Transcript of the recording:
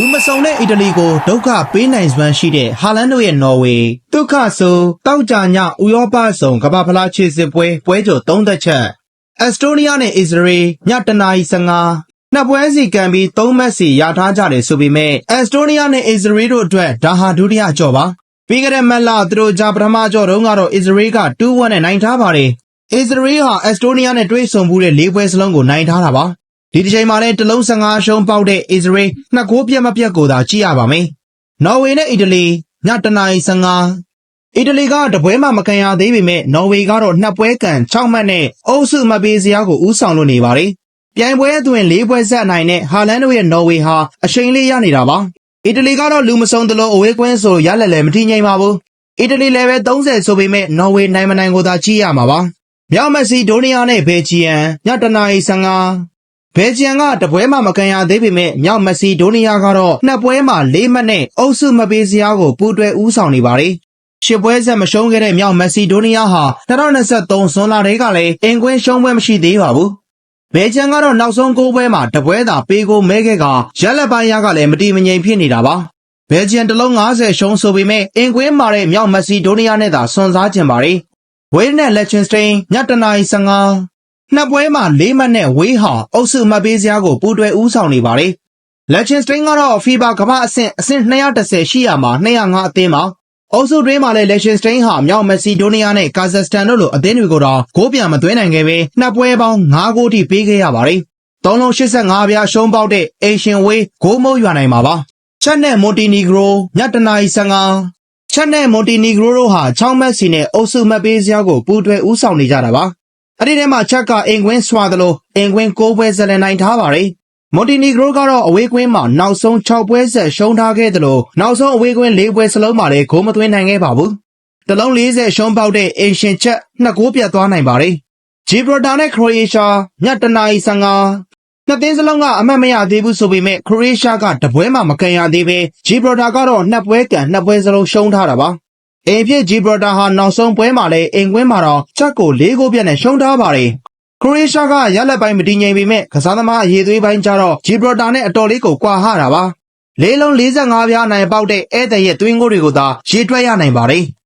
လူမစုံတဲ့အီတလီကိုဒုက္ခပေးနိုင်စွမ်းရှိတဲ့ဟာလန်တို့ရဲ့နော်ဝေဒုက္ခဆိုတောက်ကြညဥရောပဆောင်ကမ္ဘာဖလားခြေစစ်ပွဲပွဲကျော်၃သက်ချက်အက်စတိုးနီးယားနဲ့အစ္စရေးညတနာရီ15နှစ်ပွဲစီကန်ပြီး၃မက်စီရထားကြတယ်ဆိုပေမဲ့အက်စတိုးနီးယားနဲ့အစ္စရေးတို့အတွက်ဒါဟာဒုတိယကြော်ပါပြီးကြတဲ့မက်လာသူတို့ဂျာပထမကြော်တုန်းကတော့အစ္စရေးက2-1နဲ့နိုင်ထားပါတယ်အစ္စရေးဟာအက်စတိုးနီးယားနဲ့တွေ့ဆုံမှုတဲ့၄ပွဲစလုံးကိုနိုင်ထားတာပါ ဒီတစ်ချိန်မှာလည်းတလုံး15ရှုံးပေါက်တဲ့အစ္စရေးနှစ်ကိုးပြတ်မပြတ်ကိုသာကြည့်ရပါမယ်။နော်ဝေနဲ့အီတလီညတနာရီ15အီတလီကတပွဲမှမကန်ရသေးပေမဲ့နော်ဝေကတော့နှစ်ပွဲကန်6မှတ်နဲ့အုပ်စုမပေးစရာကိုဥဆောင်လို့နေပါတယ်။ပြိုင်ပွဲအတွင်း၄ပွဲဆက်နိုင်တဲ့ဟာလန်တို့ရဲ့နော်ဝေဟာအရှိန်လေးရနေတာပါ။အီတလီကတော့လူမစုံတလို့အဝေးကွင်းဆိုရလက်လည်းမထီငိမ့်ပါဘူး။အီတလီလည်းပဲ30ဆိုပေမဲ့နော်ဝေနိုင်မနိုင်ကိုသာကြည့်ရမှာပါ။မြောက်မက်ဆီဒိုနီးယားနဲ့ဘယ်ဂျီယန်ညတနာရီ15 ဘယ်ဂျီယန်ကတပွဲမှမကန်ရသေးပေမဲ့မြောက်မက်ဆီဒိုနီးယားကတော့နှစ်ပွဲမှာ၄မှတ်နဲ့အုပ်စုမပေးစရာကိုပူးတွဲဦးဆောင်နေပါတယ်။ရှစ်ပွဲဆက်မရှုံးခဲ့တဲ့မြောက်မက်ဆီဒိုနီးယားဟာ2023ဇွန်လတည်းကလည်းအင်ကွင်းရှုံးပွဲမရှိသေးပါဘူး။ဘယ်ဂျီယန်ကတော့နောက်ဆုံး၉ပွဲမှာတပွဲသာပေးကိုမဲခဲ့ကရက်လက်ပိုင်းရကလည်းမတီမငြိမ်ဖြစ်နေတာပါ။ဘယ်ဂျီယန်တလုံး90ရှုံးဆိုပေမဲ့အင်ကွင်းမှာတဲ့မြောက်မက်ဆီဒိုနီးယားနဲ့သာစွန်စားကျင်ပါတယ်။ဝေးနဲ့လက်ချင်စတိန်ညတနာရီ15 နှစ်ပွဲမှာ၄မှတ်နဲ့ဝေးဟာအုပ်စုမှတ်ပေးစရာကိုပူးတွဲဦးဆောင်နေပါတယ်။ Legend String ကတော့ FIBA ကမ္ဘာအဆင့်အဆင့်210ရှိရာမှာ205အသင်းမှာအုပ်စုတွင်းမှာလည်း Legend String ဟာမြောက်မက်ဆီဒိုနီးယားနဲ့ကာဇက်စတန်တို့လိုအသင်းတွေကိုတော့ဂိုးပြန်မသွင်းနိုင်ခဲ့ပဲနှစ်ပွဲပေါင်း9ဂိုးထိပေးခဲ့ရပါတယ်။သုံးလုံး85ပြားရှုံးပေါက်တဲ့ Asian Way ဂိုးမုံရွာနိုင်မှာပါ။ချက်နဲ့ Montenegro ညတနာရီ15ချက်နဲ့ Montenegro တို့ဟာ6မက်ဆီနဲ့အုပ်စုမှတ်ပေးစရာကိုပူးတွဲဦးဆောင်နေကြတာပါ။ အဲ့ဒီထဲမှာချက်ကအင်ကွင်းဆွာသလိုအင်ကွင်း6ပွဲဆက်လက်နိုင်ထားပါတယ်။မွန်တီနီဂရိုကတော့အဝေးကွင်းမှာနောက်ဆုံး6ပွဲဆက်ရှုံးထားခဲ့သလိုနောက်ဆုံးအဝေးကွင်း4ပွဲစလုံးမှာလည်းဂိုးမသွင်းနိုင်ခဲ့ပါဘူး။တလုံး40ရှုံးပေါက်တဲ့အင်ရှင်ချက်နှစ်ဂိုးပြတ်သွားနိုင်ပါတယ်။ဂျီဘရတာနဲ့ခရိုအေးရှားညတနာရီ15နှစ်သင်းစလုံးကအမှတ်မရသေးဘူးဆိုပေမဲ့ခရိုအေးရှားကတပွဲမှမကန်ရသေးပဲဂျီဘရတာကတော့နှစ်ပွဲကန်နှစ်ပွဲစလုံးရှုံးထားတာပါ။ အိမ်ဖြစ်ဂျီဘရတာဟာနောက်ဆုံးပွဲမှာလည်းအိမ်ကွင်းမှာတော့ချက်ကို၄ဂိုးပြတ်နဲ့ရှုံးထားပါတယ်။ခရိုအေးရှားကရလက်ပိုင်းမတည်ငြိမ်ပေမဲ့ကစားသမားအရေးသွေးပိုင်းကျတော့ဂျီဘရတာနဲ့အတော်လေးကိုကွာဟတာပါ။လေးလုံး45ပြားနိုင်ပေါက်တဲ့ဧည့်သည်ရဲ့သွင်းကိုတွေကိုသာရေတွက်ရနိုင်ပါတယ်။